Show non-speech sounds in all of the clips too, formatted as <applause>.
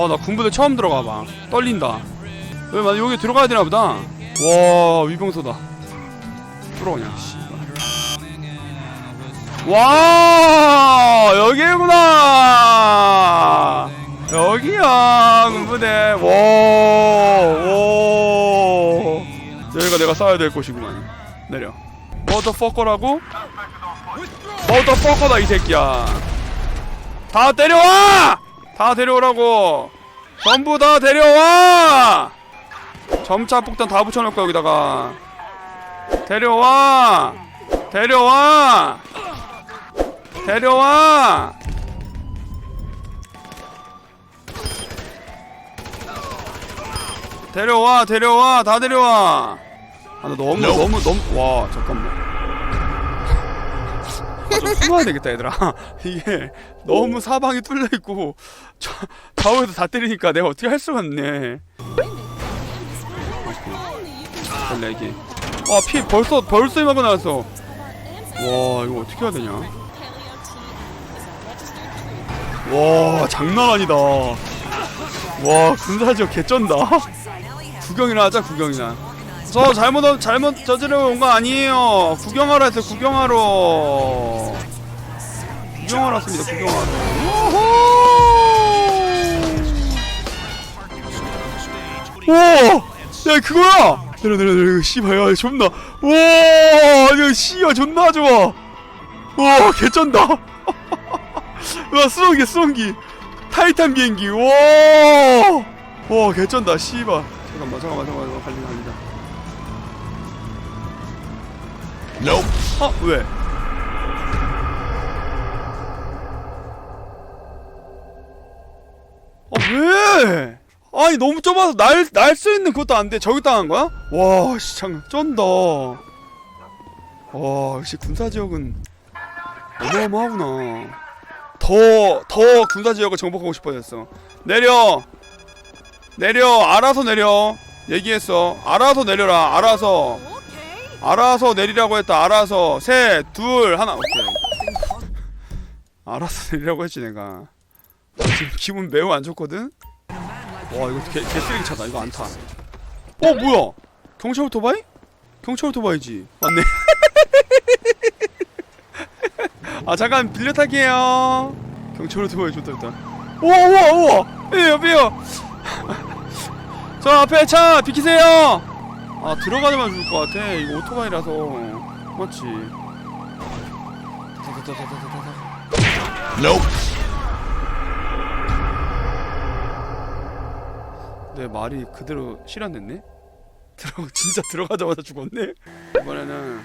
어 나 군부대 처음 들어가 봐. 떨린다. 왜 맞아 여기 들어가야 되나 보다. 와 위병소다. 씨발. 와 여기구나! 여기야 군부대. 와오 여기가 내가 싸워야 될 곳이구만. 내려. 머더퍼커라고? 머더퍼커다 이 새끼야. 다 데려와! 다 데려오라고 전부 다 데려와! 점차 폭탄 다 붙여놓을 거야 여기다가 데려와! 데려와! 데려와! 데려와 데려와 다 데려와 아 나 너무 너무 너무 와 잠깐만 아, 좀 숨어야 되겠다 얘들아 <laughs> 이게 너무 사방이 뚫려 있고 저, 좌우에서 다 때리니까 내가 어떻게 할 수가 없네. 이게. 와피 벌써 벌써 이만큼 나왔어. 와 이거 어떻게 해야 되냐? 와 장난 아니다. 와 군사지역 개쩐다. 구경이나 하자 구경이나. 저 잘못 잘못 저지르러 온거 아니에요. 구경하러 했어요 구경하러. 구경하러 왔습니다 구경하러 오야 그거야! 내려 내려 내려 씨발 야 존나. 와 이거 씨야 존나 좋아. <laughs> 와 개쩐다. 와 수송기 수송기. 타이탄 비행기. 와와 개쩐다 씨발. 잠깐만 잠깐만 잠깐만 갈린다 갈린다. Nope. 아 왜? 아 왜? 아니 너무 좁아서 날 날 수 있는 그것도 안 돼. 저기 당한 거야? 와, 씨, 참 쩐다. 와, 역시 군사 지역은 어마어마하구나. 더, 더 군사 지역을 정복하고 싶어졌어. 내려, 내려, 알아서 내려. 얘기했어. 알아서 내려라. 알아서. 알아서 내리라고 했다. 알아서 셋, 둘, 하나. 오케이. 알아서 내리라고 했지 내가. 지금 기분 매우 안 좋거든. 와 이거 개, 개 쓰레기 차다. 이거 안 타. 어 뭐야? 경찰 오토바이? 경찰 오토바이지. 맞네. <laughs> 아 잠깐 빌려 탈게요. 경찰 오토바이 좋다 좋다. 우와 우와 우와. 빼요 빼요. <laughs> 저 앞에 차 비키세요. 아 들어가자마자 죽을 것 같아 이거 오토바이라서 맞지. Nope. 내 말이 그대로 실현됐네 <laughs> 들어 진짜 들어가자마자 죽었네 이번에는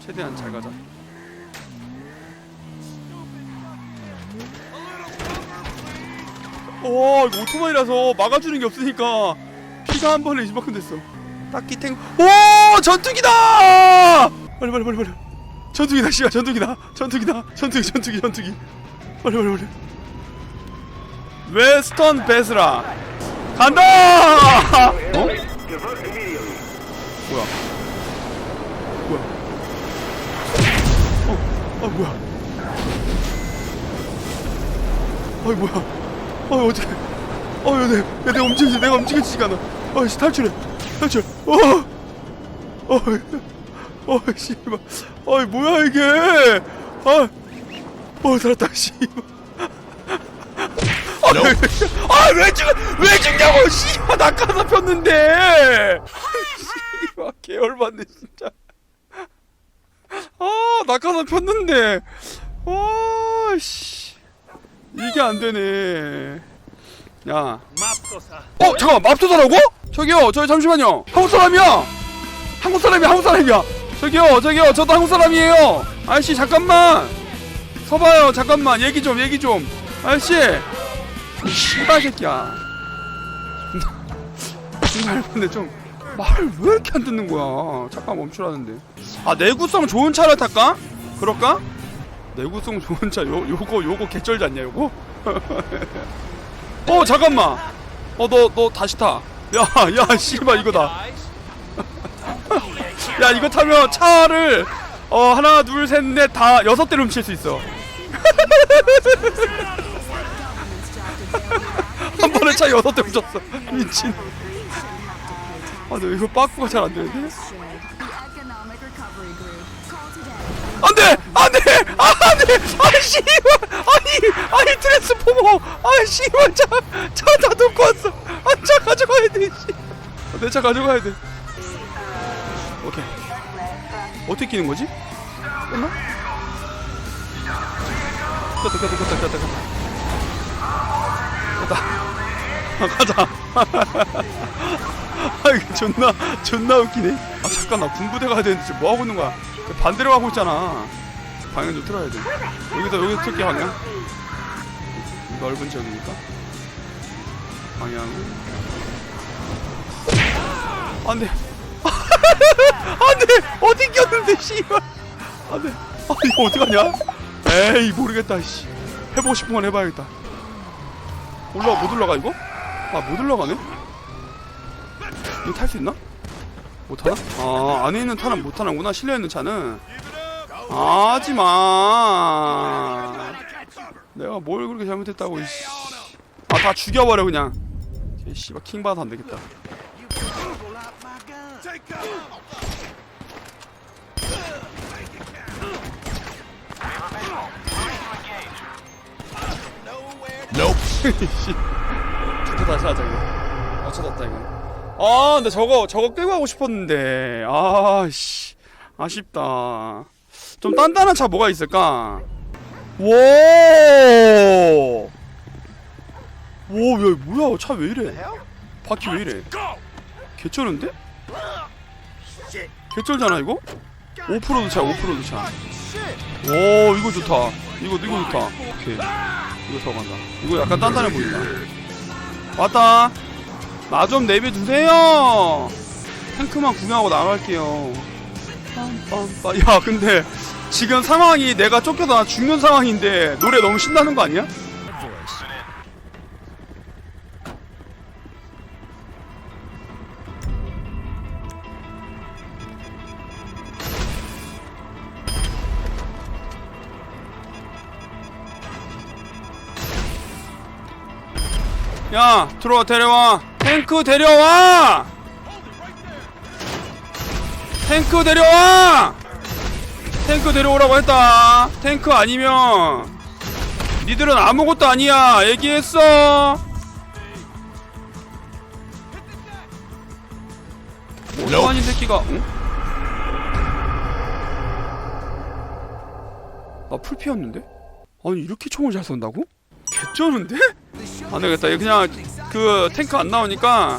최대한 잘 가자 오 이거 오토바이라서 막아주는 게 없으니까 피가 한 번에 이만큼 됐어 딱히 탱. 오 전투기다! 빨리 빨리 빨리 빨리. 전투기다 씨야 전투기다 전투기다 전투기 전투기 전투기. 빨리 빨리 빨리. 웨스턴 베스라 간다! 어? 뭐야? 뭐야? 어, 어 뭐야? 어이 뭐야? 어 어떻게? 어 야, 내, 야, 내가 움직이지, 내가 움직이지가 않아. 어이씨 탈출해, 탈출. 어, 어, 어, 씨발. 어이 뭐야 이게? 아, 어 살았다, 씨발. 아왜 죽, 왜 죽냐고, 씨발 낙하산 폈는데. 씨발 개열받네 진짜. 아 낙하산 폈는데. 아 씨. 이게 안 되네. 야. 어 잠깐만 맙소사라고? 저기요 저기 잠시만요 한국 사람이야 한국 사람이야 한국 사람이야 저기요 저기요 저도 한국 사람이에요 아저씨 잠깐만 서봐요 잠깐만 얘기 좀 얘기 좀 아저씨 씨발 새끼야. 정말 근데 좀 말을 왜 이렇게 안 듣는 거야? 잠깐 멈추라는데. 아 내구성 좋은 차를 탈까? 그럴까? 내구성 좋은 차 요, 요거 요거 개쩔지 않냐 요거? <laughs> 어 잠깐만. 어 너 너 다시 타 야야 씨발 이거다. <laughs> 야 이거 타면 차를 어 하나 둘 셋 넷 다 여섯 대를 훔칠 수 있어 <laughs> 번에 차 여섯 대 붙였어. 미친. 아 너 이거 빠꾸가 잘 안 되는데? Recovery Group. Call today. 안돼! 안돼! 안 돼! 아 씨발! 아니 아니 트랜스포머 아 씨발 차차다 놓고 왔어. 아 차 가져가야 돼내 차 가져가야 돼. 오케이. 어떻게 끼는 거지? 끝나? 됐다 됐다 됐다 됐다 됐다. 아, 가자. <laughs> 아 이거 존나 존나 웃기네. 아 잠깐 나 군부대 가야 되는데 지금 뭐 하고 있는 거야? 반대로 가고 있잖아. 방향 좀 틀어야 돼. 여기서 여기서 틀게 방향. 넓은 지역이니까. 방향을 안돼. <laughs> 안돼. 어디 꼈는데 씨발. 안돼. 아 이거 어떡하냐? 에이 모르겠다 씨. 해보고 싶은 건 해봐야겠다. 올라가 못 올라가 이거? 아못 올라가네? 이거 탈 수 있나? 못 타나? 아 안에 있는 차는 못 타는구나 실내 있는 차는 하지마 내가 뭘 그렇게 잘못했다고 이씨 아 다 죽여버려 그냥 개 씨발 킹 받아서 안 되겠다 Nope. <laughs> 씨. 진짜 다시 하자 이거. 어쩌다 이거. 아, 근데 저거 저거 끌고 가고 싶었는데. 아, 씨. 아쉽다. 좀 단단한 차 뭐가 있을까? 오! 오, 야, 뭐야? 차 왜 이래? 바퀴 왜 이래? 개쩔은데? 개쩔잖아 이거? 5%도 차, 5%도 차. 오, 이거 좋다. 이거 이거 좋다. 오케이. 이거 더 간다. 이거 약간 단단해 보인다. 왔다. 나 좀 내비두세요. 탱크만 구경하고 나갈게요. 빰빰빰. 야, 근데 지금 상황이 내가 쫓겨서 나 죽는 상황인데 노래 너무 신나는 거 아니야? 야, 들어와 데려와. 탱크 데려와. 탱크 데려와. 탱크 데려오라고 했다. 탱크 아니면 니들은 아무것도 아니야. 얘기했어. 오토바니 새끼가 응? 나 풀피였는데? 아니 이렇게 총을 잘 쏜다고? 개쩌는데? 안 되겠다. 그냥 그 탱크 안 나오니까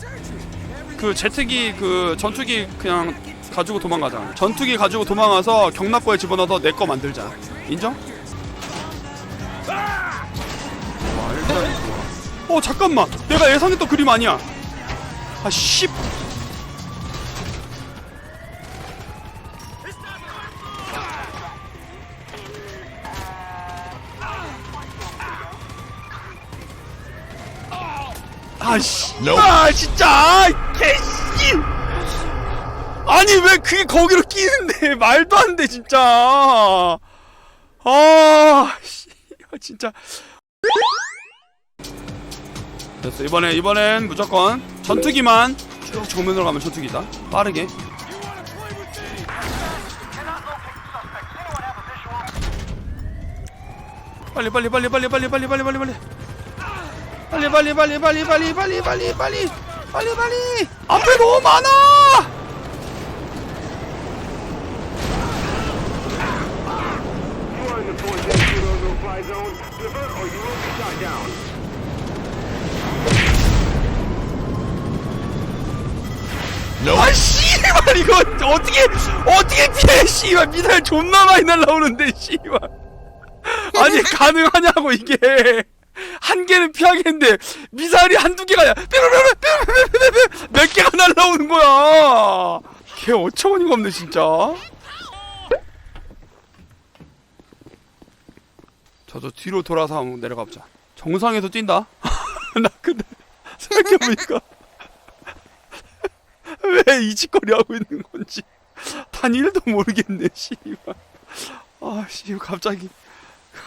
그 제트기 그 전투기 그냥 가지고 도망가자. 전투기 가지고 도망가서 경납고에 집어넣어서 내 거 만들자. 인정? 어 잠깐만. 내가 예상했던 그림 아니야. 아 씨. 아씨. 아 진짜, 개씨. 아니 왜 그게 거기로 끼는데 <laughs> 말도 안 돼 진짜. 아, 씨, 진짜. 됐어 이번에 이번엔 무조건 전투기만 쭉 정면으로 가면 전투기다. 빠르게. 빨리 빨리 빨리 빨리 빨리 빨리 빨리 빨리 빨리. 빨리 빨리 빨리 빨리 빨리 빨리 빨리 빨리 빨리 앞에 너무 많아 You are in the 4-0 no-fly zone. Divert or you will be shot down. Nope. 아 씨발 이거 어떻게 어떻게 피해 씨발 미사일 존나 많이 날라오는데 씨발 아니 <laughs> 가능하냐고 이게 한 개는 피하겠는데 미사일이 한두 개가 몇 개가 날라오는 거야 걔 어처구니가 없네 진짜 저저 뒤로 돌아서 한번 내려가 보자. 정상에서 뛴다? <laughs> 나 근데 생각해보니까 <laughs> 왜 이 짓거리 하고 있는 건지 단 1도 모르겠네 씨발. 아 씨, 갑자기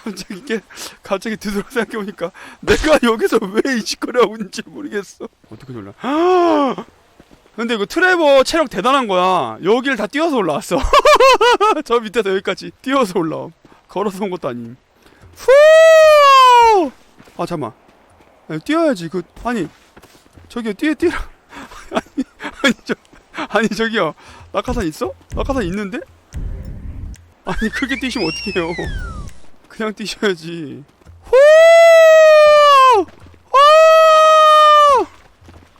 갑자기 이게 갑자기 뒤돌아 생각해보니까 내가 여기서 왜 이 짓거리 하고 있는지 모르겠어. 어떻게 올라 근데 이거 트레버 체력 대단한 거야. 여기를 다 뛰어서 올라왔어. <laughs> 저 밑에서 여기까지 뛰어서 올라옴. 걸어서 온 것도 아님. 후! 아 잠만. 뛰어야지. 그 아니 저기요 뛰어 뛰어. <laughs> 아니 아니 저 아니 저기요. 낙하산 있어? 낙하산 있는데? 아니 그렇게 뛰시면 어떡해요 그냥 뛰셔야지 후! 후!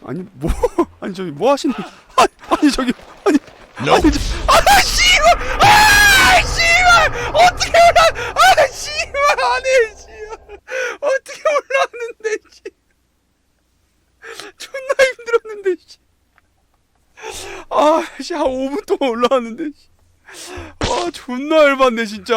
아니 뭐 <laughs> 아니 저기 뭐 하시는 아니, 아니 저기 아니 Nope. 아니 저, 아 씨발 아 씨발 어떻게 올라 아 씨발 안해 씨발 어떻게 올라왔는데 씨 존나 힘들었는데 씨 아, 씨, 한 5분 동안 올라왔는데, 씨. 와, 존나 열받네, 진짜.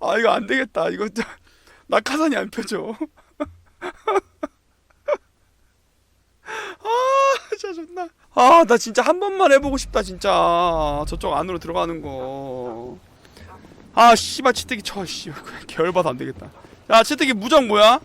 아, 이거 안 되겠다. 이거 좀 <laughs> 낙하산이 안 펴져. <laughs> 아, 진짜 존나. 아, 나 진짜 한 번만 해보고 싶다, 진짜. 저쪽 안으로 들어가는 거. 아, 씨발, 치트기 쳐, 씨. <laughs> 결 받아 안 되겠다. 야, 치트기 무적 뭐야?